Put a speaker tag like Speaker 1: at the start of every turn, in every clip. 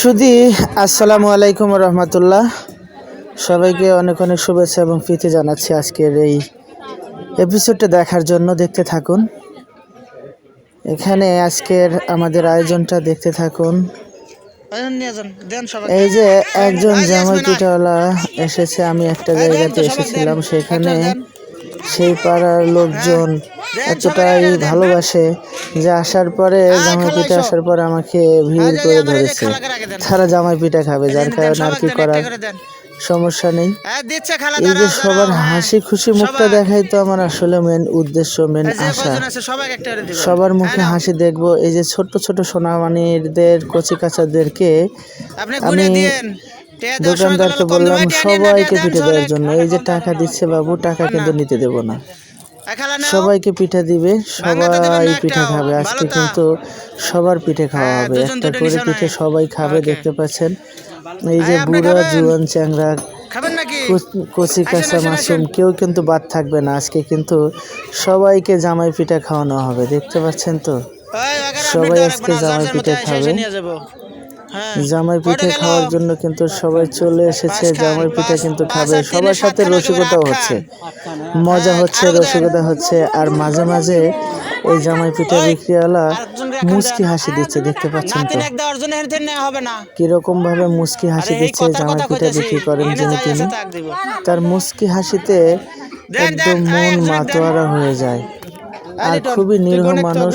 Speaker 1: সুদি আসসালামু আলাইকুম রহমতুল্লাহ। সবাইকে অনেক অনেক শুভেচ্ছা এবং প্রীতি জানাচ্ছি আজকের এই এপিসোডটা দেখার জন্য। দেখতে থাকুন। এখানে আজকের আমাদের আয়োজনটা দেখতে থাকুন। এই যে একজন জামাই পিঠাওয়ালা এসেছে, আমি একটা জায়গাতে এসেছিলাম, সেখানে সেই পাড়ার লোকজন এতটাই ভালোবাসে যে আসার পরে জামাই পিঠা আসার পরে আমাকে ভিড় করে ধরেছে। তারা জামাই পিঠা খাবে যার কারণে আর কি করার সমস্যা নেই। এই যে সবার হাসি খুশি মুখটা দেখাই তো আমার আসলে মেন উদ্দেশ্য মেন আশা। সবার মুখে হাসি দেখব। এই যে ছোট্ট ছোট সোনামানিদের কচি কাচাদেরকে আমি দোকানদারকে বললাম সবাইকে পিঠে দেওয়ার জন্য। এই যে টাকা দিচ্ছে বাবু টাকা কিন্তু নিতে দেবো না। সবাইকে পিঠা দিবে সবাই পিঠে খাবে। আজকে কিন্তু সবার পিঠে খাওয়া
Speaker 2: হ্যাঁ,
Speaker 1: হবে। একটা করে পিঠে সবাই খাবে দেখতে পাচ্ছেন। এই যে বুড়া জুয়ান চ্যাংরা কচি কাঁচা
Speaker 2: আসেন।
Speaker 1: কেউ কিন্তু বাদ থাকবে না। আজকে কিন্তু সবাইকে জামাই পিঠা খাওয়ানো হবে দেখতে পাচ্ছেন তো? সবাই আজকে জামাই পিঠে খাবে।
Speaker 2: হ্যাঁ।
Speaker 1: জামাই পিঠে খাওয়ার জন্য কিন্তু সবাই চলে এসেছে জামাই পিঠা কিন্তু খাবে। সবার সাথে রসিকতাও হচ্ছে। মজা
Speaker 2: হ্যাঁ,
Speaker 1: হচ্ছে
Speaker 2: আরও
Speaker 1: রসিকতা হচ্ছে আর মাঝে মাঝে এই জামাই পিঠা বিক্রিওয়ালা মুচকি হাসি দিচ্ছে দেখতে পাচ্ছেন তো? কীরকম ভাবে মুচকি হাসি দিচ্ছে জামাই পিঠা বিক্রি করেন যিনি তিনি। তার মুচকি হাসিতে একদম মন। মাতোয়ারা হয়ে যায়। আর খুবই নিরীহ মানুষ।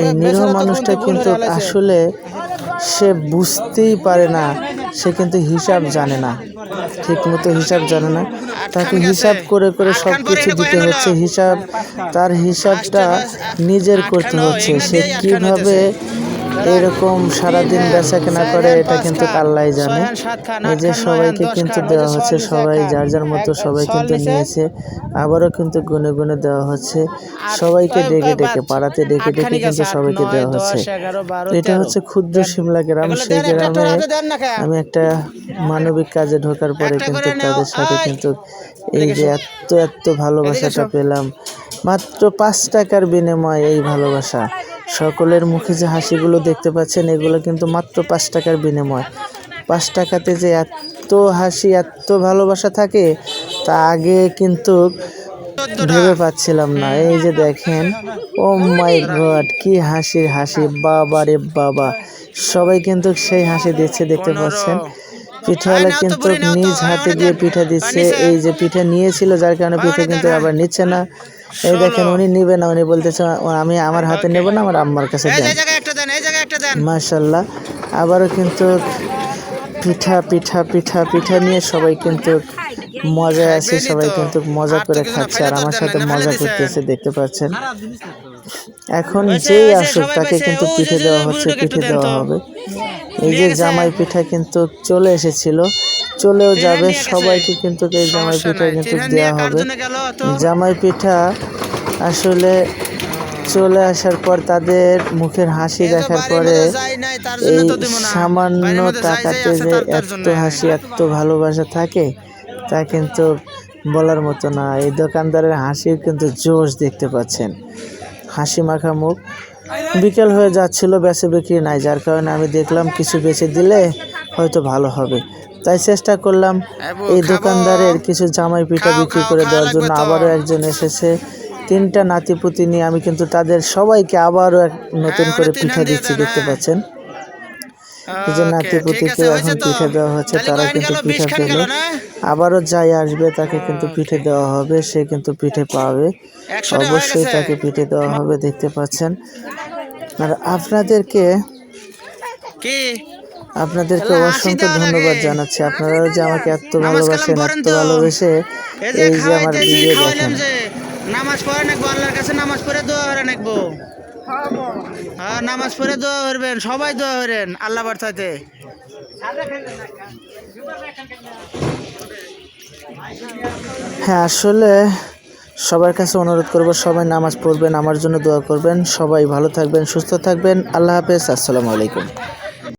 Speaker 2: এই
Speaker 1: নিরীহ মানুষটা কিন্তু আসলে সে বুঝতেই পারে না সে কিন্তু হিসাব জানে না। ঠিক মতো হিসাব জানে না। তাকে হিসাব করে করে সব কিছু দিতে হচ্ছে। হিসাব তার হিসাবটা নিজের করতে হচ্ছে। সে কীভাবে এরকম সারাদিন বেচা কেনা করে এটা কিন্তু আল্লাহ জানে। এই যে সবাইকে কিন্তু দেওয়া হচ্ছে সবাই যার যার মতো সবাই কিন্তু নিয়েছে আবারও কিন্তু গুনে গুনে দেওয়া হচ্ছে। সবাইকে ডেকে ডেকে পাড়াতে ডেকে ডেকে কিন্তু সবাইকে দেওয়া হচ্ছে। এটা হচ্ছে ক্ষুদ্র শিমলা গ্রাম সেই গ্রামে? আমি একটা মানবিক কাজে ঢোকার পরে কিন্তু তাদের সাথে কিন্তু এই যে এত এত ভালোবাসাটা পেলাম। মাত্র পাঁচ টাকার বিনিময়ে এই ভালোবাসা। সকলের মুখে যে হাসিগুলো দেখতে পাচ্ছেন এগুলো কিন্তু মাত্র পাঁচ টাকার বিনিময়। পাঁচ টাকাতে যে এত হাসি এত ভালোবাসা থাকে তা আগে কিন্তু ভেবে পাচ্ছিলাম না। এই যে দেখেন ও মাই গড কি হাসির হাসি বাবা রে বাবা। সবাই কিন্তু সেই হাসি দিচ্ছে দেখতে পাচ্ছেন। পিঠাওয়ালা কিন্তু নিজ হাতে দিয়ে পিঠা দিচ্ছে। এই যে পিঠা নিয়েছিল যার কারণে পিঠা কিন্তু আবার নিচ্ছে না। এই দেখেন উনি নিবে না উনি বলতেছে আমি আমার হাতে নেব না আমার আম্মার কাছে দেন
Speaker 2: একটা দেন এই জায়গায় একটা দেন।
Speaker 1: মাশাল্লাহ। আবারও কিন্তু পিঠা পিঠা পিঠা পিঠা নিয়ে সবাই কিন্তু মজায় আছে সবাই কিন্তু মজা করে খাচ্ছে আর আমার সাথে মজা করতেছে দেখতে পাচ্ছেন। এখন যেই আসুক তাকে কিন্তু পিঠে দেওয়া হচ্ছে পিঠে দেওয়া হবে। এই যে জামাই পিঠা কিন্তু চলে এসেছিল চলেও যাবে সবাইকে কিন্তু এই জামাই পিঠা কিন্তু দেওয়া হবে? জামাই পিঠা আসলে চলে আসার পর তাদের মুখের হাসি দেখার পরে এই। সামান্য টাকাতে যে এত হাসি এত ভালোবাসা থাকে তা কিন্তু বলার মতো না। এই দোকানদারের হাসির কিন্তু জোশ দেখতে পাচ্ছেন। হাসি মাখা মুখ। বিকেল হয়ে যাচ্ছিল বেচে বিক্রি নাই যার কারণে আমি দেখলাম কিছু বেচে দিলে হয়তো ভালো হবে। তাই চেষ্টা করলাম এই দোকানদারের কিছু জামাই পিঠা বিক্রি করে দেওয়ার জন্য আবারও একজন এসেছে। তিনটা নাতিপুতি নিয়ে আমি কিন্তু তাদের সবাইকে আবারও এক নতুন
Speaker 2: হ্যাঁ,
Speaker 1: করে পিঠা দিচ্ছি দেখতে। পাচ্ছেন? এই যে নাতিপুতিকে এখন পিঠে দেওয়া হচ্ছে তারা কিন্তু পিঠা পেল। আবারও যাই আসবে তাকে কিন্তু পিঠে দেওয়া হবে সে কিন্তু পিঠে পাবে। অবশ্যই তাকে পিঠে দেওয়া হবে দেখতে পাচ্ছেন। আর আপনাদেরকে
Speaker 2: কি?
Speaker 1: আপনাদেরকে অসংখ্য ধন্যবাদ। জানাচ্ছি। আপনারা যে আমাকে এত ভালোবাসেন এত ভালোবেসে
Speaker 2: এই যে
Speaker 1: আমার ভিডিও দেখেন।
Speaker 2: নামাজ পড়ে নাকবো আল্লাহর কাছে নামাজ পড়ে দোয়া করে নাকবো। হ্যাঁ নামাজ পড়ে দোয়া করবেন সবাই দোয়া করেন আল্লাহ বার্তাতে।
Speaker 1: হ্যাঁ আসলে সবার কাছে অনুরোধ করব, সবাই নামাজ পড়বেন, আমার জন্য দোয়া করবেন, সবাই ভালো থাকবেন, সুস্থ থাকবেন, আল্লাহ হাফেজ, আসসালামু আলাইকুম।